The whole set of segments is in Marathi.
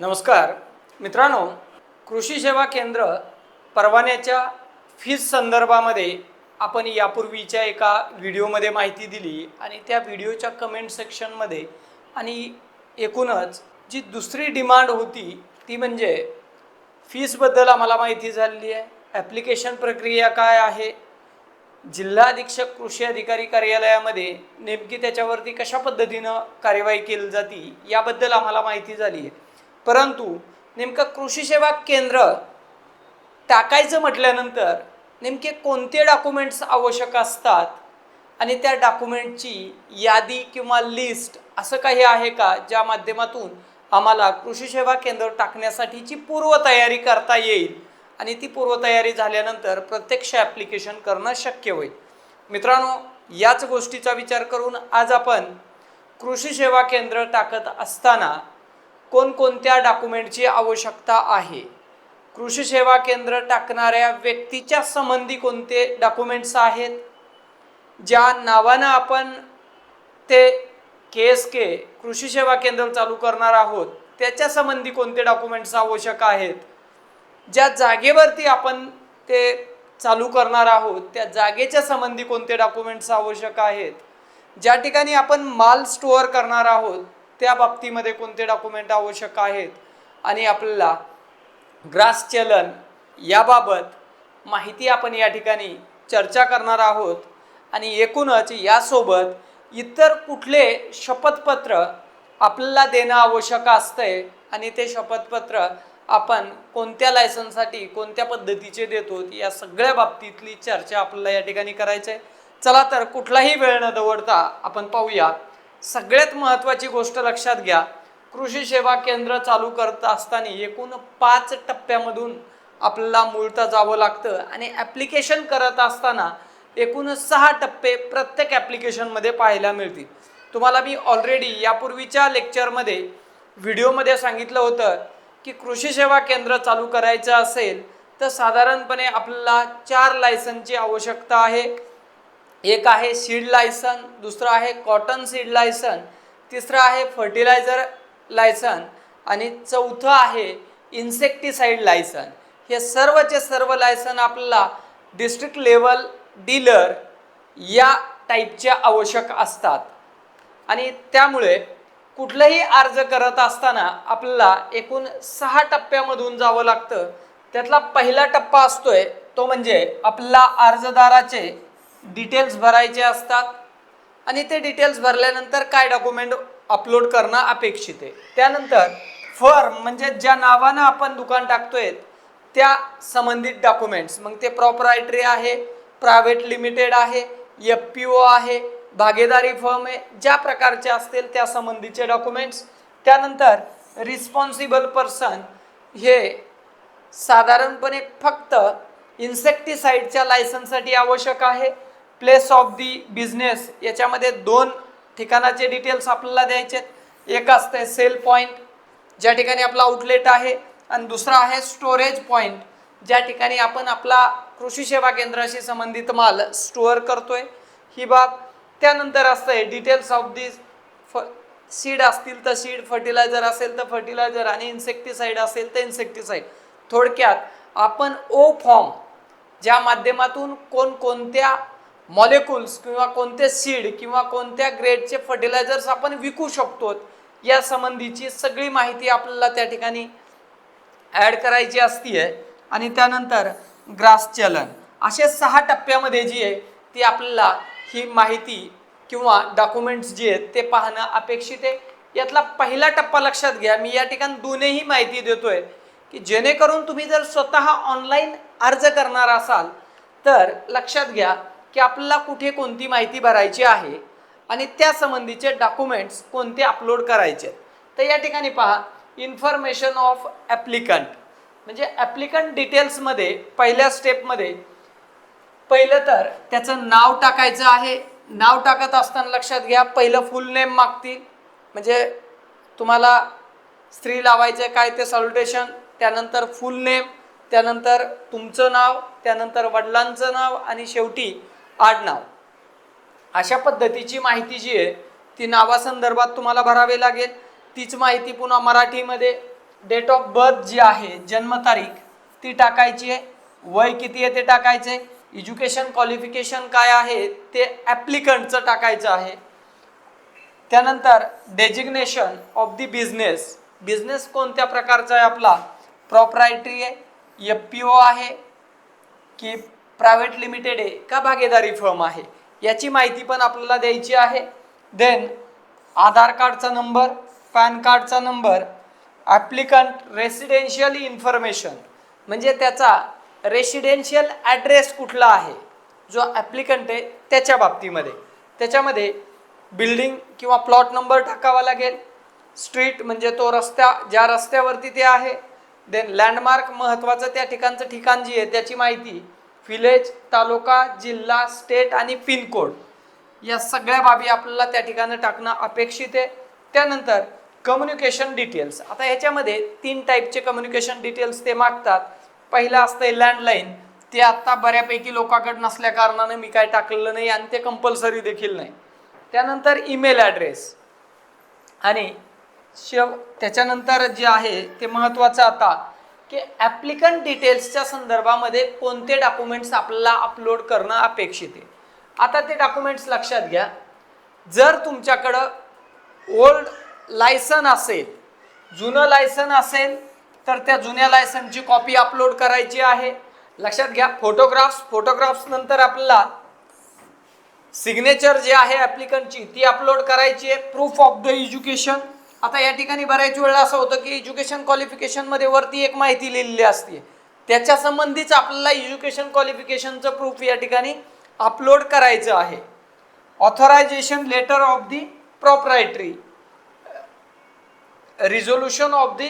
नमस्कार. मित्रांनो कृषी सेवा केंद्र परवान्याच्या फीज संदर्भामध्ये आपण यापूर्वीच्या एका व्हिडिओमध्ये माहिती दिली आणि त्या व्हिडिओच्या कमेंट सेक्शनमध्ये आणि एकूणच जी दुसरी डिमांड होती ती म्हणजे फीसबद्दल आम्हाला माहिती झालेली आहे. ॲप्लिकेशन प्रक्रिया काय आहे? जिल्हा अधीक्षक कृषी अधिकारी कार्यालयामध्ये नेमकी त्याच्यावरती कशा पद्धतीनं कार्यवाही केली जाते? याबद्दल आम्हाला माहिती झाली आहे. परंतु नेमकं कृषी सेवा केंद्र टाकायचं म्हटल्यानंतर नेमके कोणते डॉक्युमेंट्स आवश्यक असतात? आणि त्या डॉक्युमेंटची यादी किंवा लिस्ट असं काही आहे का? ज्या माध्यमातून आम्हाला कृषी सेवा केंद्र टाकण्यासाठीची पूर्वतयारी करता येईल? आणि ती पूर्वतयारी झाल्यानंतर प्रत्यक्ष ॲप्लिकेशन करणं शक्य होईल. मित्रांनो याच गोष्टीचा विचार करून आज आपण कृषी सेवा केंद्र टाकत असताना कोणकोणत्या डॉक्युमेंटची आवश्यकता आहे? कृषी सेवा केंद्र टाकणाऱ्या व्यक्तीच्या संबंधी कोणते डॉक्युमेंट्स आहेत? ज्या नावानं आपण ते के एस के कृषी सेवा केंद्र चालू करणार आहोत त्याच्या संबंधी कोणते डॉक्युमेंट्स आवश्यक आहेत? ज्या जागेवरती आपण ते चालू करणार आहोत त्या जागेच्या संबंधी कोणते डॉक्युमेंट्स आवश्यक आहेत? ज्या ठिकाणी आपण माल स्टोअर करणार आहोत त्या बाबतीमध्ये कोणते डॉक्युमेंट आवश्यक आहेत? आणि आपल्याला ग्रास चलन याबाबत माहिती आपण या ठिकाणी चर्चा करणार आहोत. आणि एकूणच यासोबत इतर कुठले शपथपत्र आपल्याला देणं आवश्यक असतंय आणि ते शपथपत्र आपण कोणत्या लायसनसाठी कोणत्या पद्धतीचे देतो या सगळ्या बाबतीतली चर्चा आपल्याला या ठिकाणी करायचं आहे चला तर कुठलाही वेळ न दवडता आपण पाहूया सगळ्यात महत्त्वाची गोष्ट लक्षात घ्या. कृषी सेवा केंद्र चालू करत असताना एकूण पाच टप्प्यामधून आपल्याला मूळता जावं लागतं आणि ॲप्लिकेशन करत असताना एकूण सहा टप्पे प्रत्येक ॲप्लिकेशनमध्ये पाहायला मिळतील. तुम्हाला मी ऑलरेडी यापूर्वीच्या लेक्चरमध्ये व्हिडिओमध्ये सांगितलं होतं की कृषी सेवा केंद्र चालू करायचं असेल तर साधारणपणे आपल्याला चार लायसनची आवश्यकता आहे. एक आहे सीड लायसन दुसरं आहे कॉटन सीड लायसन तिसरं आहे फर्टिलायझर लायसन आणि चौथं आहे इन्सेक्टिसाईड लायसन. हे सर्वचे सर्व लायसन आपल्याला डिस्ट्रिक्ट लेवल डीलर या टाईपच्या आवश्यक असतात. आणि त्यामुळे कुठलाही अर्ज करत असताना आपल्याला एकूण सहा टप्प्यामधून जावं लागतं. त्यातला पहिला टप्पा असतोय तो म्हणजे आपला अर्जदाराचे डिटेल्स भरायचे असतात आणि ते डिटेल्स भरल्यानंतर काय डॉक्युमेंट अपलोड करणं अपेक्षित आहे. त्यानंतर फर्म म्हणजे ज्या नावानं आपण दुकान टाकतोय त्या संबंधित डॉक्युमेंट्स. मग ते प्रॉपरायटरी आहे प्रायव्हेट लिमिटेड आहे एफ पी ओ आहे भागीदारी फर्म आहे ज्या प्रकारचे असतील त्या संबंधीचे डॉक्युमेंट्स. त्यानंतर रिस्पॉन्सिबल पर्सन हे साधारणपणे फक्त इन्सेक्टिसाईडच्या लायसन्ससाठी आवश्यक आहे. प्लेस ऑफ दी बिझनेस याच्यामध्ये दोन ठिकाणाचे डिटेल्स आपल्याला द्यायचे आहेत. एक असते सेल पॉईंट ज्या ठिकाणी आपला आउटलेट आहे आणि दुसरा आहे स्टोरेज पॉईंट ज्या ठिकाणी आपण आपला कृषी सेवा केंद्राशी संबंधित माल स्टोअर करतोय. ही बाब त्यानंतर असतंय डिटेल्स ऑफ दी फ सीड असतील तर सीड फर्टिलायझर असेल तर फर्टिलायझर आणि इन्सेक्टिसाईड असेल तर इन्सेक्टिसाईड थोडक्यात आपण ओ फॉर्म ज्या माध्यमातून कोणकोणत्या मॉलिक्युल्स किंवा कोणते सीड किंवा कोणत्या ग्रेडचे फर्टिलायझर्स आपण विकू शकतो या संबंधीची सगळी माहिती आपल्याला त्या ठिकाणी ॲड करायची असते आणि त्यानंतर ग्रास चलन. असे सहा टप्प्यामध्ये जी आहे ती आपल्याला ही माहिती किंवा डॉक्युमेंट्स जे आहेत ते पाहणं अपेक्षित आहे. यातला पहिला टप्पा लक्षात घ्या. मी या ठिकाणी दोन्हीही माहिती देतोय की जेणेकरून तुम्ही जर स्वतः ऑनलाईन अर्ज करणार असाल तर लक्षात घ्या की आपल्याला कुठे कोणती माहिती भरायची आहे आणि त्या संबंधीचे डॉक्युमेंट्स कोणते अपलोड करायचे आहेत. तर या ठिकाणी पहा इन्फॉर्मेशन ऑफ ॲप्लिकंट म्हणजे ॲप्लिकंट डिटेल्समध्ये पहिल्या स्टेपमध्ये पहिलं तर त्याचं नाव टाकायचं आहे. नाव टाकत असताना लक्षात घ्या पहिलं फुल नेम मागतील. म्हणजे तुम्हाला स्त्री लावायचं काय ते सॉल्युटेशन त्यानंतर फुल नेम त्यानंतर तुमचं नाव त्यानंतर वडिलांचं नाव आणि शेवटी आडनाव. अशा पद्धतीची माहिती जी आहे ती नावासंदर्भात तुम्हाला भरावी लागेल. तीच माहिती पुन्हा मराठीमध्ये डेट ऑफ बर्थ जी आहे जन्मतारीख ती टाकायची आहे. वय किती आहे ते टाकायचे एज्युकेशन क्वालिफिकेशन काय आहे ते ॲप्लिकंटचं टाकायचं आहे. त्यानंतर designation of the business business कोणत्या प्रकारचा आहे आपला? प्रॉपरायटरी आहे एफ पी ओ आहे की प्रायव्हेट लिमिटेड आहे का भागीदारी फर्म आहे? याची माहिती पण आपल्याला द्यायची आहे. देन आधार कार्डचा नंबर पॅन कार्डचा नंबर ॲप्लिकंट रेसिडेन्शियल इन्फॉर्मेशन म्हणजे त्याचा रेसिडेन्शियल ॲड्रेस कुठला आहे? जो ॲप्लिकंट आहे त्याच्या बाबतीमध्ये. त्याच्यामध्ये बिल्डिंग किंवा प्लॉट नंबर टाकावा लागेल. स्ट्रीट म्हणजे तो रस्त्या ज्या रस्त्यावरती ते आहे. देन लँडमार्क महत्त्वाचं त्या ठिकाणचं ठिकाण जी आहे त्याची माहिती विलेज तालुका जिल्हा स्टेट आणि पिनकोड. या सगळ्या बाबी आपल्याला त्या ठिकाणी टाकणं अपेक्षित आहे. त्यानंतर कम्युनिकेशन डिटेल्स आता ह्याच्यामध्ये तीन टाईपचे कम्युनिकेशन डिटेल्स ते मागतात. पहिलं असतंय लँडलाईन ते आत्ता बऱ्यापैकी लोकांकडे नसल्या कारणाने मी काय टाकलेलं नाही आणि ते कंपल्सरी देखील नाही. त्यानंतर ईमेल ॲड्रेस आणि शेव त्याच्यानंतर जे आहे ते महत्त्वाचं आता. की ॲप्लिकंट डिटेल्सच्या संदर्भामध्ये कोणते डॉक्युमेंट्स आपल्याला अपलोड करणं अपेक्षित आहे. आता ते डॉक्युमेंट्स लक्षात घ्या. जर तुमच्याकडं ओल्ड लायसन असेल जुनं लायसन असेल तर त्या जुन्या लायसनची कॉपी अपलोड करायची आहे. लक्षात घ्या फोटोग्राफ्स फोटोग्राफ्स नंतर आपल्याला सिग्नेचर जे आहे ॲप्लिकंटची ती अपलोड करायची आहे. प्रूफ ऑफ द एज्युकेशन आता या ठिकाणी बऱ्याच वेळा असं होतं की एज्युकेशन क्वालिफिकेशनमध्ये वरती एक माहिती लिहिलेली असते. त्याच्या संबंधीच आपल्याला एज्युकेशन क्वालिफिकेशनचं प्रूफ या ठिकाणी अपलोड करायचं आहे. Authorisation letter of the proprietary resolution of the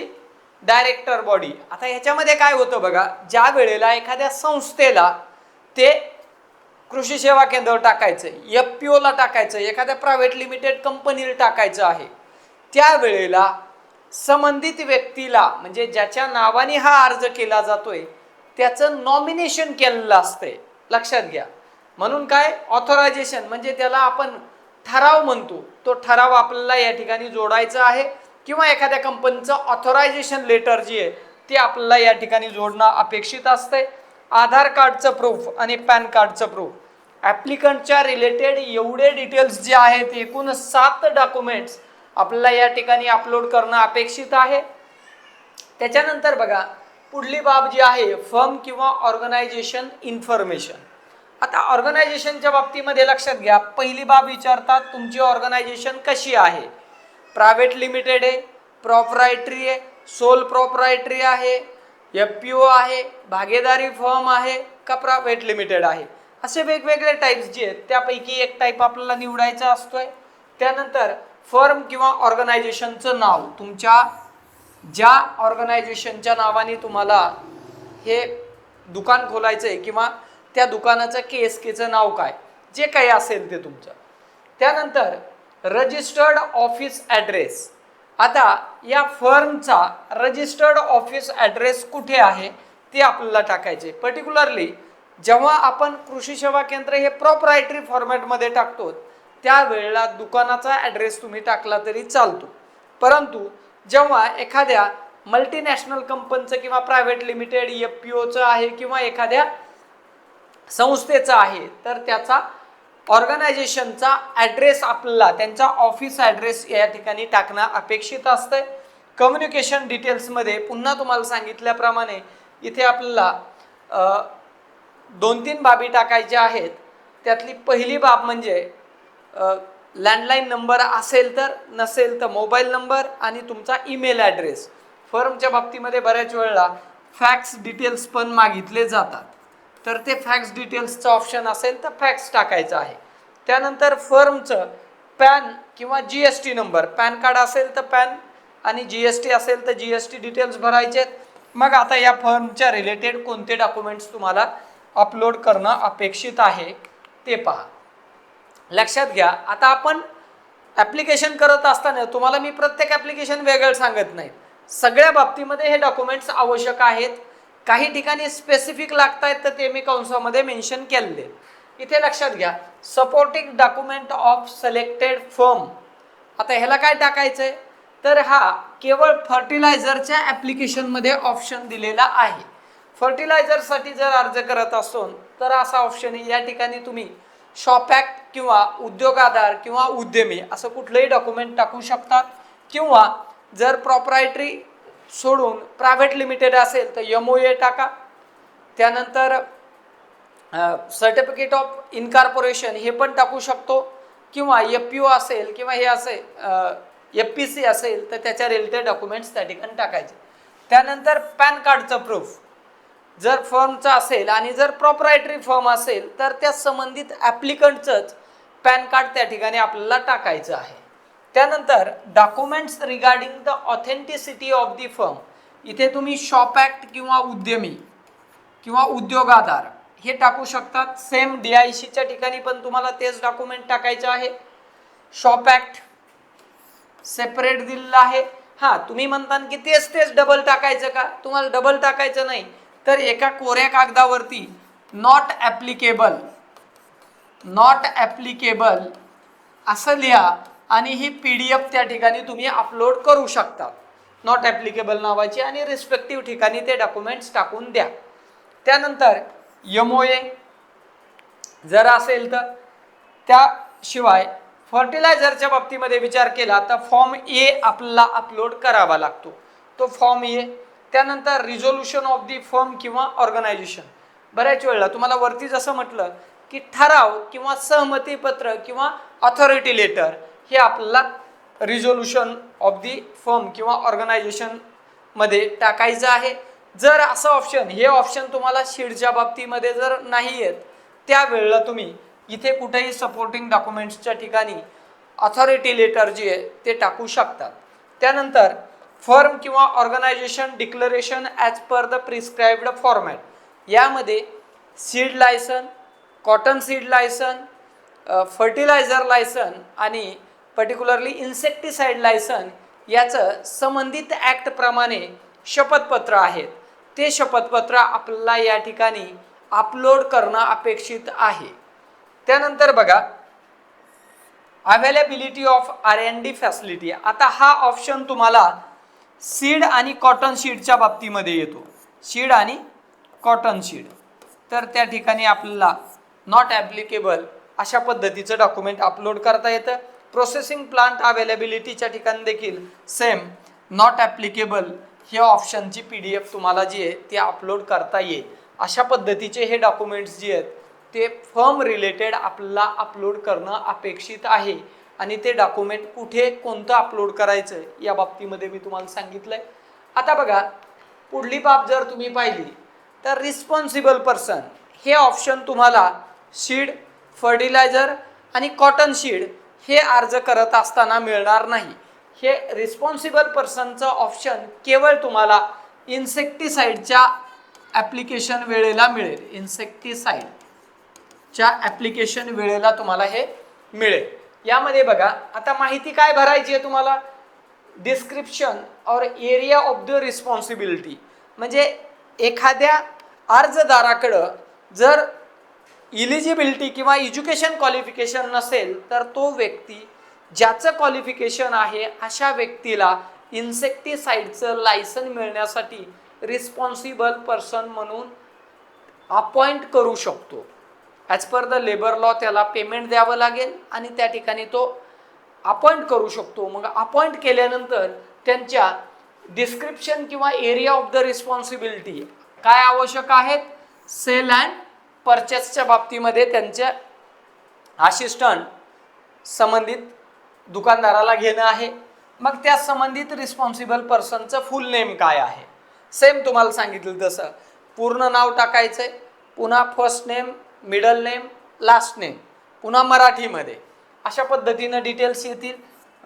director body आता ह्याच्यामध्ये काय होतं बघा ज्या वेळेला एखाद्या संस्थेला ते कृषी सेवा केंद्र टाकायचं एफ पी ओला टाकायचं एखाद्या प्रायव्हेट लिमिटेड कंपनीला टाकायचं आहे त्यावेळेला संबंधित व्यक्तीला म्हणजे ज्याच्या नावाने हा अर्ज केला जातोय त्याचं नॉमिनेशन केलेलं असतंय. लक्षात घ्या. म्हणून काय? ऑथरायझेशन म्हणजे त्याला आपण ठराव म्हणतो. तो ठराव आपल्याला या ठिकाणी जोडायचा आहे किंवा एखाद्या कंपनीचं ऑथरायझेशन लेटर जी आहे ते आपल्याला या ठिकाणी जोडणं अपेक्षित असतंय. आधार कार्डचं प्रूफ आणि पॅन कार्डचं प्रूफ ॲप्लिकंटच्या रिलेटेड एवढे डिटेल्स जे आहेत एकूण सात डॉक्युमेंट्स आपल्याला या ठिकाणी अपलोड करणं अपेक्षित आहे. त्याच्यानंतर बघा पुढली बाब जी आहे फर्म किंवा ऑर्गनायझेशन इन्फॉर्मेशन आता ऑर्गनायझेशनच्या बाबतीमध्ये लक्षात घ्या पहिली बाब विचारतात तुमची ऑर्गनायझेशन कशी आहे? प्रायव्हेट लिमिटेड आहे प्रॉपरायटरी आहे सोल प्रॉपरायटरी आहे एफ पी ओ आहे भागीदारी फर्म आहे का प्रायव्हेट लिमिटेड आहे? असे वेगवेगळे टाईप्स जे आहेत त्यापैकी एक टाईप आपल्याला निवडायचा असतोय. त्यानंतर फर्म किंवा ऑर्गनायझेशनचं नाव तुमच्या ज्या ऑर्गनायझेशनच्या नावाने तुम्हाला हे दुकान खोलायचं आहे किंवा त्या दुकानाचं के एस केचं नाव काय जे काही असेल ते तुमचं. त्यानंतर रजिस्टर्ड ऑफिस ॲड्रेस आता या फर्मचा रजिस्टर्ड ऑफिस ॲड्रेस कुठे आहे ते आपल्याला टाकायचे पर्टिक्युलरली जेव्हा आपण कृषी सेवा केंद्र हे प्रॉपरायटरी फॉर्मॅटमध्ये टाकतो त्यावेळेला दुकानाचा ॲड्रेस तुम्ही टाकला तरी चालतो. परंतु जेव्हा एखाद्या मल्टीनॅशनल कंपनीचं किंवा प्रायव्हेट लिमिटेड एफ पी ओचं आहे किंवा एखाद्या संस्थेचं आहे तर त्याचा ऑर्गनायझेशनचा ॲड्रेस आपल्याला त्यांचा ऑफिस ॲड्रेस या ठिकाणी टाकणं अपेक्षित असतंय. कम्युनिकेशन डिटेल्समध्ये पुन्हा तुम्हाला सांगितल्याप्रमाणे इथे आपल्याला दोन तीन बाबी टाकायच्या आहेत. त्यातली पहिली बाब म्हणजे लँडलाईन नंबर असेल तर नसेल तर मोबाईल नंबर आणि तुमचा ईमेल ॲड्रेस फर्मच्या बाबतीमध्ये बऱ्याच वेळेला फॅक्स डिटेल्स पण मागितले जातात. तर ते फॅक्स डिटेल्सचं ऑप्शन असेल तर फॅक्स टाकायचं आहे. त्यानंतर फर्मचं पॅन किंवा G S T number PAN card असेल तर पॅन आणि जी एस टी असेल तर जी एस टी डिटेल्स भरायचे आहेत मग आता या फर्मच्या रिलेटेड कोणते डॉक्युमेंट्स तुम्हाला अपलोड करणं अपेक्षित आहे ते पहा. लक्षात घ्या आता आपण ॲप्लिकेशन करत असताना तुम्हाला मी प्रत्येक ॲप्लिकेशन वेगळं सांगत नाही. सगळ्या बाबतीमध्ये हे डॉक्युमेंट्स आवश्यक आहेत. काही ठिकाणी स्पेसिफिक लागत आहेत तर ते मी कंसामध्ये मेन्शन केलेले. इथे लक्षात घ्या supporting document of selected firm आता ह्याला काय टाकायचं आहे तर हा केवळ फर्टिलायझरच्या ॲप्लिकेशनमध्ये ऑप्शन दिलेला आहे. फर्टिलायझरसाठी जर अर्ज करत असून तर असा ऑप्शन या ठिकाणी तुम्ही शॉप ॲक्ट किंवा उद्योग आधार किंवा उद्यमी असं कुठलंही डॉक्युमेंट टाकू शकतात. किंवा जर प्रॉपरायटरी सोडून प्रायव्हेट लिमिटेड असेल तर एम ओ ए टाका. त्यानंतर सर्टिफिकेट ऑफ इनकॉर्पोरेशन हे पण टाकू शकतो. किंवा एफ पी ओ असेल किंवा हे असेल एफ पी सी असेल तर त्याच्या रिलेटेड डॉक्युमेंट्स त्या ठिकाणी टाकायचे. त्यानंतर पॅन कार्डचं प्रूफ जर फर्मचा असेल आणि जर प्रॉपरायटरी फर्म असेल तर त्या संबंधित ॲप्लिकंटचंच पॅन कार्ड त्या ठिकाणी आपल्याला टाकायचं आहे. त्यानंतर documents regarding the authenticity of the firm इथे तुम्ही शॉप ॲक्ट किंवा उद्यमी किंवा उद्योग आधार हे टाकू शकतात. सेम डी आय सीच्या ठिकाणी पण तुम्हाला तेच डॉक्युमेंट टाकायचं आहे. शॉप ॲक्ट सेपरेट दिलेलं आहे. हां तुम्ही म्हणता की तेच तेच डबल टाकायचं का? तुम्हाला डबल टाकायचं नाही. तर एका कोऱ्या कागदावरती नॉट ॲप्लिकेबल नॉट ॲप्लिकेबल असं लिहा आणि ही पी डी एफ त्या ठिकाणी तुम्ही अपलोड करू शकता. नॉट ॲप्लिकेबल नावाची आणि रिस्पेक्टिव्ह ठिकाणी ते डॉक्युमेंट्स टाकून द्या. त्यानंतर यमो ए जर असेल तर त्याशिवाय फर्टिलायझरच्या बाबतीमध्ये विचार केला तर फॉर्म ए आपल्याला अपलोड करावा लागतो. तो फॉर्म ए त्यानंतर रिझोल्युशन ऑफ दी फर्म किंवा ऑर्गनायझेशन बऱ्याच वेळेला तुम्हाला वरती जसं म्हटलं की ठराव किंवा सहमतीपत्र किंवा ऑथॉरिटी लेटर हे आपल्याला रिझोल्युशन ऑफ दी फर्म किंवा ऑर्गनायझेशनमध्ये टाकायचं आहे. जर असं ऑप्शन हे ऑप्शन तुम्हाला शीडच्या बाबतीमध्ये जर नाही आहेत त्यावेळेला तुम्ही इथे कुठेही सपोर्टिंग डॉक्युमेंट्सच्या ठिकाणी ऑथॉरिटी लेटर जे आहे ते टाकू शकतात त्यानंतर फर्म किंवा organisation declaration as per the prescribed format यामध्ये seed licence cotton seed licence fertiliser licence आणि पर्टिक्युलरली इन्सेक्टिसाईड लायसन याचं संबंधित ॲक्टप्रमाणे शपथपत्र आहेत. ते शपथपत्र आपल्याला या ठिकाणी अपलोड करणं अपेक्षित आहे. त्यानंतर बघा availability of R and D facility आता हा ऑप्शन तुम्हाला सीड आणि कॉटन सीडच्या बाबतीमध्ये येतो. सीड आणि कॉटन सीड. तर त्या ठिकाणी आपल्याला नॉट ॲप्लिकेबल अशा पद्धतीचं डॉक्युमेंट अपलोड करता येतं. प्रोसेसिंग प्लांट अवेलेबिलिटीच्या ठिकाणी देखील सेम नॉट ॲप्लिकेबल हे ऑप्शनची पी डी एफ तुम्हाला जी आहे ती अपलोड करता येईल. अशा पद्धतीचे हे डॉक्युमेंट्स जे आहेत ते फर्म रिलेटेड आपल्याला अपलोड करणं अपेक्षित आहे. आणि ते डॉक्युमेंट कुठे कोणतं अपलोड करायचं या बाबतीमध्ये मी तुम्हाला सांगितलं आहे आता बघा पुढली बाब जर तुम्ही पाहिली तर रिस्पॉन्सिबल पर्सन हे ऑप्शन तुम्हाला सीड फर्टिलायझर आणि कॉटन सीड हे अर्ज करत असताना मिळणार नाही. हे रिस्पॉन्सिबल पर्सनचं ऑप्शन केवळ तुम्हाला इन्सेक्टिसाईडच्या ॲप्लिकेशन वेळेला मिळेल. इन्सेक्टिसाईडच्या ॲप्लिकेशन वेळेला तुम्हाला हे मिळेल. यामध्ये बघा आता माहिती काय भरायची आहे तुम्हाला? डिस्क्रिप्शन और एरिया ऑफ द रिस्पॉन्सिबिलिटी म्हणजे एखाद्या अर्जदाराकडं जर इलिजिबिलिटी किंवा एज्युकेशन क्वालिफिकेशन नसेल तर तो व्यक्ती ज्याचं क्वालिफिकेशन आहे अशा व्यक्तीला इन्सेक्टिसाईडचं लायसन मिळण्यासाठी रिस्पॉन्सिबल पर्सन म्हणून अपॉइंट करू शकतो. As per the labour law त्याला पेमेंट द्यावं लागेल आणि त्या ठिकाणी तो अपॉइंट करू शकतो. मग अपॉइंट केल्यानंतर त्यांच्या डिस्क्रिप्शन किंवा एरिया ऑफ द रिस्पॉन्सिबिलिटी काय आवश्यक आहेत? सेल अँड परचेसच्या बाबतीमध्ये त्यांच्या असिस्टंट संबंधित दुकानदाराला घेणं आहे. मग त्या संबंधित रिस्पॉन्सिबल पर्सनचं फुल नेम काय आहे? सेम तुम्हाला सांगितलं तसं. पूर्ण नाव टाकायचं आहे पुन्हा first name middle name last name पुन्हा मराठीमध्ये. अशा पद्धतीनं डिटेल्स येतील.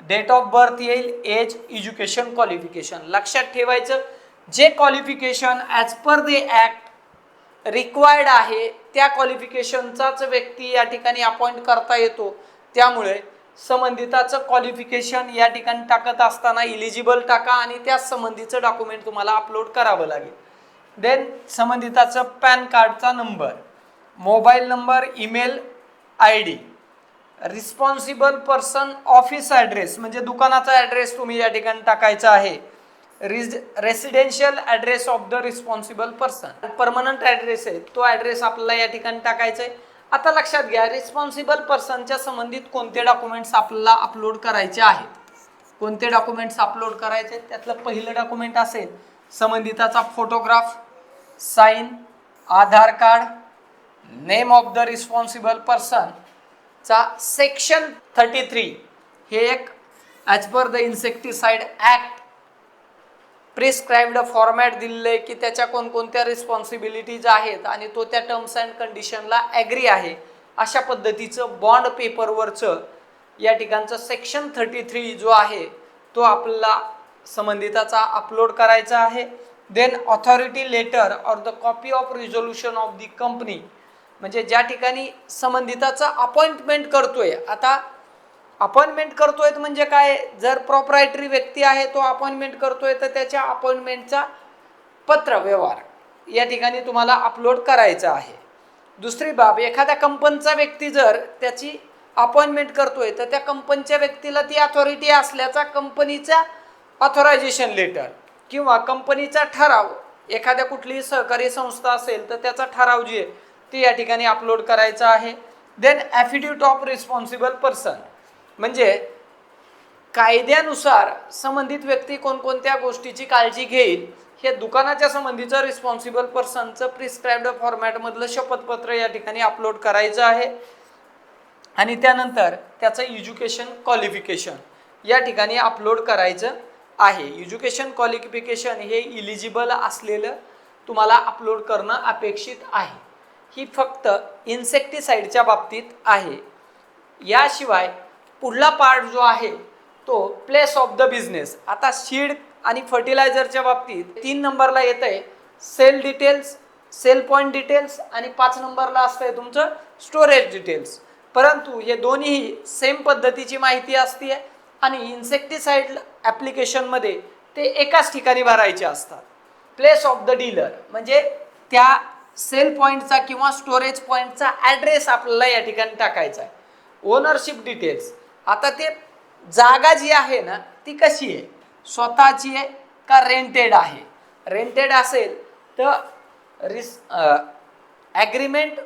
डेट ऑफ बर्थ येईल एज एज्युकेशन क्वालिफिकेशन लक्षात ठेवायचं जे qualification as per the act required आहे त्या क्वालिफिकेशनचाच व्यक्ती या ठिकाणी अपॉइंट करता येतो. त्यामुळे संबंधिताचं क्वालिफिकेशन या ठिकाणी टाकत असताना इलिजिबल टाका आणि त्या संबंधीचं डॉक्युमेंट तुम्हाला अपलोड करावं लागेल. देन संबंधिताचं पॅन कार्डचा number mobile number email I D. Responsible person office address म्हणजे दुकानाचा ॲड्रेस तुम्ही या ठिकाणी टाकायचा आहे. Ridge residential address of the responsible person. Permanent address आहे तो ॲड्रेस आपल्याला या ठिकाणी टाकायचा आहे. आता लक्षात घ्या रिस्पॉन्सिबल पर्सनच्या संबंधित कोणते डॉक्युमेंट्स आपल्याला अपलोड करायचे आहेत? कोणते डॉक्युमेंट्स अपलोड करायचे त्यातलं पहिलं डॉक्युमेंट असेल संबंधिताचा photograph sign Aadhaar card name of the responsible person चा सेक्शन थर्टी थ्री हे एक as per the insecticide act prescribed format दिलेलं आहे की त्याच्या कोणकोणत्या रिस्पॉन्सिबिलिटीज आहेत आणि तो त्या टर्म्स अँड कंडिशनला ॲग्री आहे. अशा पद्धतीचं बॉन्ड पेपरवरचं या ठिकाणचं सेक्शन थर्टी थ्री जो आहे तो आपल्याला संबंधिताचा अपलोड करायचा आहे. Then authority letter or the copy of resolution of the company म्हणजे ज्या ठिकाणी संबंधिताचा अपॉइंटमेंट करतोय आता अपॉइंटमेंट करतोय म्हणजे काय? जर प्रॉपरायटरी व्यक्ती आहे तो अपॉइंटमेंट करतोय तर त्याच्या अपॉइंटमेंटचा पत्र व्यवहार या ठिकाणी तुम्हाला अपलोड करायचा आहे. दुसरी बाब एखाद्या कंपनीचा व्यक्ती जर त्याची अपॉइंटमेंट करतोय तर त्या कंपनीच्या व्यक्तीला ती अथॉरिटी असल्याचा कंपनीचा ऑथोरायझेशन लेटर किंवा कंपनीचा ठराव एखाद्या कुठलीही सहकारी संस्था असेल तर त्याचा ठराव जे आहे ते या ठिकाणी अपलोड करायचं आहे. Then affidavit of responsible person म्हणजे कायद्यानुसार संबंधित व्यक्ती कोणकोणत्या गोष्टीची काळजी घेईल हे दुकानाच्या संबंधीचं रिस्पॉन्सिबल पर्सनचं प्रिस्क्राईब्ड फॉर्मॅटमधलं शपथपत्र या ठिकाणी अपलोड करायचं आहे. आणि त्यानंतर त्याचं एज्युकेशन क्वालिफिकेशन या ठिकाणी अपलोड करायचं आहे. एज्युकेशन क्वालिफिकेशन हे इलिजिबल असलेलं तुम्हाला अपलोड करणं अपेक्षित आहे. ही फक्त इन्सेक्टिसाईडच्या बाबतीत आहे. याशिवाय पुढला पार्ट जो आहे तो प्लेस ऑफ द बिझनेस आता सीड आणि फर्टिलायझरच्या बाबतीत तीन नंबरला येत आहे sale details sale point details आणि पाच नंबरला असतंय तुमचं स्टोरेज डिटेल्स परंतु हे दोन्हीही सेम पद्धतीची माहिती असते आणि इन्सेक्टिसाईड ॲप्लिकेशनमध्ये ते एकाच ठिकाणी भरायचे असतात. प्लेस ऑफ द डीलर म्हणजे त्या सेल पॉईंटचा किंवा स्टोरेज पॉईंटचा ॲड्रेस आपल्याला या ठिकाणी टाकायचा आहे. ओनरशिप डिटेल्स आता ते जागा जी आहे ना ती कशी आहे? स्वतःची आहे का रेंटेड आहे? रेंटेड असेल तर रिस ॲग्रीमेंट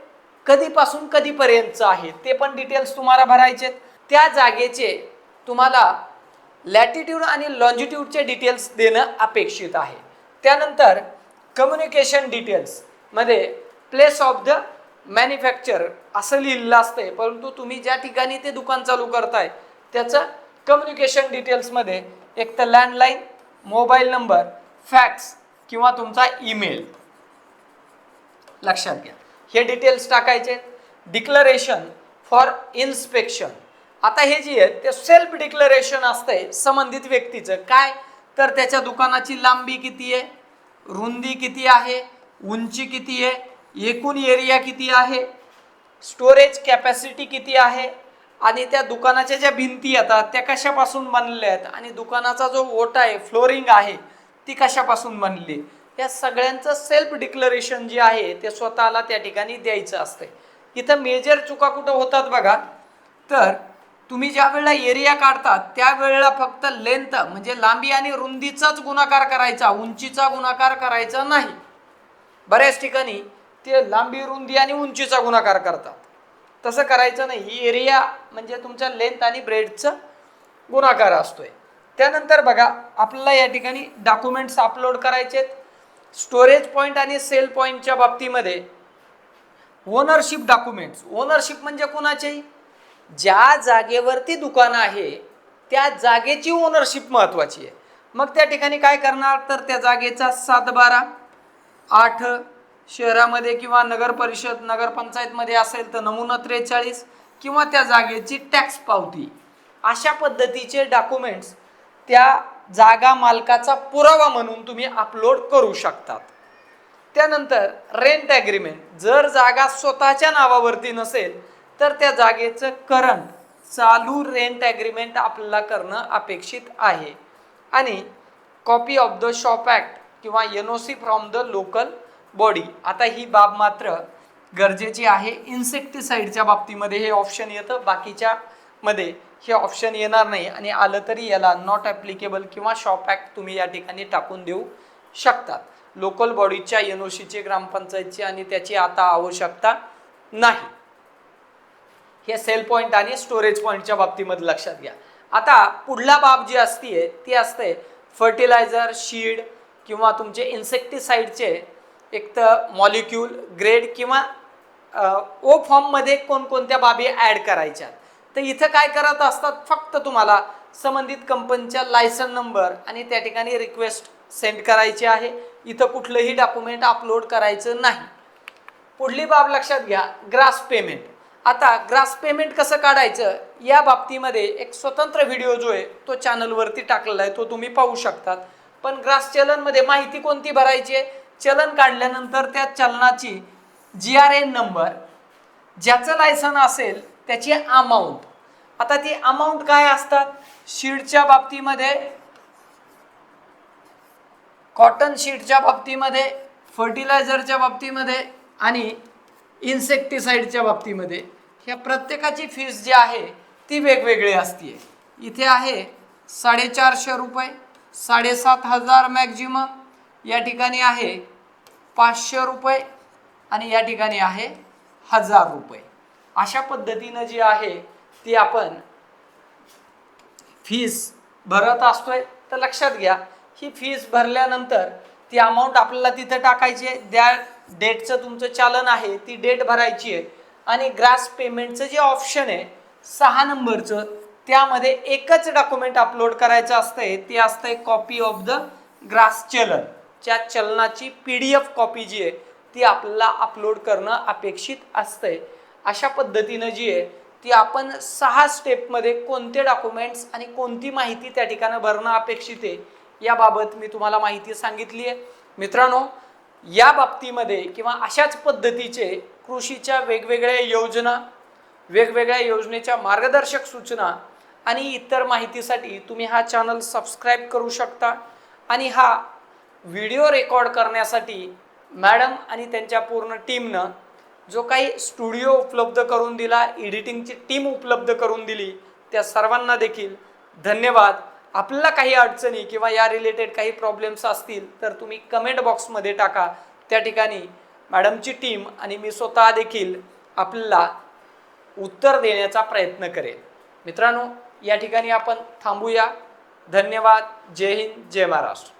कधीपासून कधीपर्यंतचं आहे? ते पण डिटेल्स तुम्हाला भरायचे आहेत. त्या जागेचे तुम्हाला लॅटिट्यूड आणि लॉन्जिट्यूडचे डिटेल्स देणं अपेक्षित आहे. त्यानंतर कम्युनिकेशन डिटेल्स मध्ये प्लेस ऑफ द मॅन्युफॅक्चर असं लिहिलेलं असतंय. परंतु तुम्ही ज्या ठिकाणी ते दुकान चालू करताय त्याचं कम्युनिकेशन डिटेल्समध्ये एक तर लँडलाईन मोबाईल नंबर फॅक्स किंवा तुमचा ईमेल लक्षात घ्या. हे डिटेल्स टाकायचे. डिक्लरेशन फॉर इन्स्पेक्शन आता हे जे आहे ते सेल्फ डिक्लरेशन असतंय संबंधित व्यक्तीचं. काय? तर त्याच्या दुकानाची लांबी किती आहे? रुंदी किती आहे? उंची किती आहे? एकूण एरिया किती आहे? स्टोरेज कॅपॅसिटी किती आहे? आणि त्या दुकानाच्या ज्या भिंती येतात त्या कशापासून बनल्या आहेत? आणि दुकानाचा जो ओटा आहे फ्लोरिंग आहे ती कशापासून बनली? या सगळ्यांचं सेल्फ डिक्लरेशन जे आहे ते स्वतःला त्या ठिकाणी द्यायचं असतं इथं मेजर चुका कुठं होतात बघा? तर तुम्ही ज्या वेळेला एरिया काढतात त्यावेळेला फक्त लेंथ म्हणजे लांबी आणि रुंदीचाच गुणाकार करायचा उंचीचा गुणाकार करायचा नाही. बऱ्याच ठिकाणी ते लांबी रुंदी आणि उंचीचा गुणाकार करतात. तसं करायचं नाही. ही एरिया म्हणजे तुमच्या लेंथ आणि ब्रेडचं गुणाकार असतोय. त्यानंतर बघा आपल्याला या ठिकाणी डॉक्युमेंट्स अपलोड करायचे स्टोरेज पॉईंट आणि सेल पॉईंटच्या बाबतीमध्ये ओनरशिप डॉक्युमेंट्स ओनरशिप म्हणजे कोणाची? ज्या जागेवरती दुकान आहे त्या जागेची ओनरशिप महत्त्वाची आहे. मग त्या ठिकाणी काय करणार? तर त्या जागेचा सात बारा आठ शहरामध्ये किंवा नगर परिषद नगरपंचायतमध्ये असेल तर नमुना त्रेचाळीस किंवा त्या जागेची टॅक्स पावती. अशा पद्धतीचे डॉक्युमेंट्स त्या जागा मालकाचा पुरावा म्हणून तुम्ही अपलोड करू शकतात. त्यानंतर रेंट ॲग्रीमेंट जर जागा स्वतःच्या नावावरती नसेल तर त्या जागेचं करंट चालू रेंट ॲग्रीमेंट आपल्याला करणं अपेक्षित आहे. आणि copy of the shop act किंवा N O C from the local body आता ही बाब मात्र गरजेची आहे. इन्सेक्टिसाईडच्या बाबतीमध्ये हे ऑप्शन येतं. बाकीच्या मध्ये हे ऑप्शन येणार नाही. आणि आलं तरी याला नॉट ॲप्लिकेबल किंवा शॉप ॲक्ट तुम्ही या ठिकाणी टाकून देऊ शकतात. लोकल बॉडीच्या एन ओ सीचे ग्रामपंचायतची आणि त्याची आता आवश्यकता नाही. हे सेल पॉईंट आणि स्टोरेज पॉईंटच्या बाबतीमध्ये लक्षात घ्या. आता पुढला बाब जी असते ती असते फर्टिलायझर शीड किंवा तुमचे इन्सेक्टिसाईडचे एक तर मॉलिक्यूल ग्रेड किंवा ओ फॉर्ममध्ये कोणकोणत्या बाबी ॲड करायच्या तर इथं काय करत असतात फक्त तुम्हाला संबंधित कंपनीच्या लायसन नंबर आणि त्या ठिकाणी रिक्वेस्ट सेंड करायची आहे. इथं कुठलंही डॉक्युमेंट अपलोड करायचं नाही. पुढली बाब लक्षात घ्या ग्रास पेमेंट. आता ग्रास पेमेंट कसं काढायचं? या बाबतीमध्ये एक स्वतंत्र व्हिडिओ जो आहे तो चॅनलवरती टाकलेला आहे तो तुम्ही पाहू शकतात. पण ग्रास चलनमध्ये माहिती कोणती भरायची आहे? चलन काढल्यानंतर त्या चलनाची जी आर एन नंबर ज्याचं लायसन असेल त्याची अमाऊंट आता ती अमाऊंट काय असतात? शीटच्या बाबतीमध्ये कॉटन शीटच्या बाबतीमध्ये फर्टिलायझरच्या बाबतीमध्ये आणि इन्सेक्टिसाईडच्या बाबतीमध्ये. ह्या प्रत्येकाची फीस जी आहे ती वेगवेगळी असते इथे आहे साडेचारशे रुपये साडेसात हजार मॅक्झिमम या ठिकाणी आहे पाचशे रुपये आणि या ठिकाणी आहे हजार रुपये. अशा पद्धतीनं जी आहे ती आपण फीस भरत असतोय. तर लक्षात घ्या ही फीस भरल्यानंतर ती अमाऊंट आपल्याला तिथं टाकायची आहे. त्या डेटचं तुमचं चालन आहे ती डेट भरायची आहे. आणि ग्रास पेमेंटचं जे ऑप्शन आहे सहा नंबरचं त्यामध्ये एकच डॉक्युमेंट अपलोड करायचं असतंय ते असतंय कॉपी ऑफ द ग्रास चलन त्या चलनाची पी डी एफ कॉपी जी आहे ती आपल्याला अपलोड करणं अपेक्षित असतंय. अशा पद्धतीनं जी आहे ती आपण सहा स्टेपमध्ये कोणते डॉक्युमेंट्स आणि कोणती माहिती त्या ठिकाणी भरणं अपेक्षित आहे याबाबत मी तुम्हाला माहिती सांगितली आहे. मित्रांनो या बाबतीमध्ये किंवा अशाच पद्धतीचे कृषीच्या वेगवेगळ्या योजना वेगवेगळ्या योजनेच्या मार्गदर्शक सूचना आणि इतर माहितीसाठी तुम्ही हा चॅनल सबस्क्राईब करू शकता. आणि हा व्हिडिओ रेकॉर्ड करण्यासाठी मॅडम आणि त्यांच्या पूर्ण टीमनं जो काही स्टुडिओ उपलब्ध करून दिला एडिटिंगची टीम उपलब्ध करून दिली त्या सर्वांना देखील धन्यवाद. आपल्याला काही अडचणी किंवा या रिलेटेड काही प्रॉब्लेम्स असतील तर तुम्ही कमेंट बॉक्समध्ये टाका. त्या ठिकाणी मॅडमची टीम आणि मी स्वतः देखील आपल्याला उत्तर देण्याचा प्रयत्न करेल मित्रांनो या ठिकाणी आपण थांबूया. धन्यवाद. जय हिंद. जय महाराष्ट्र.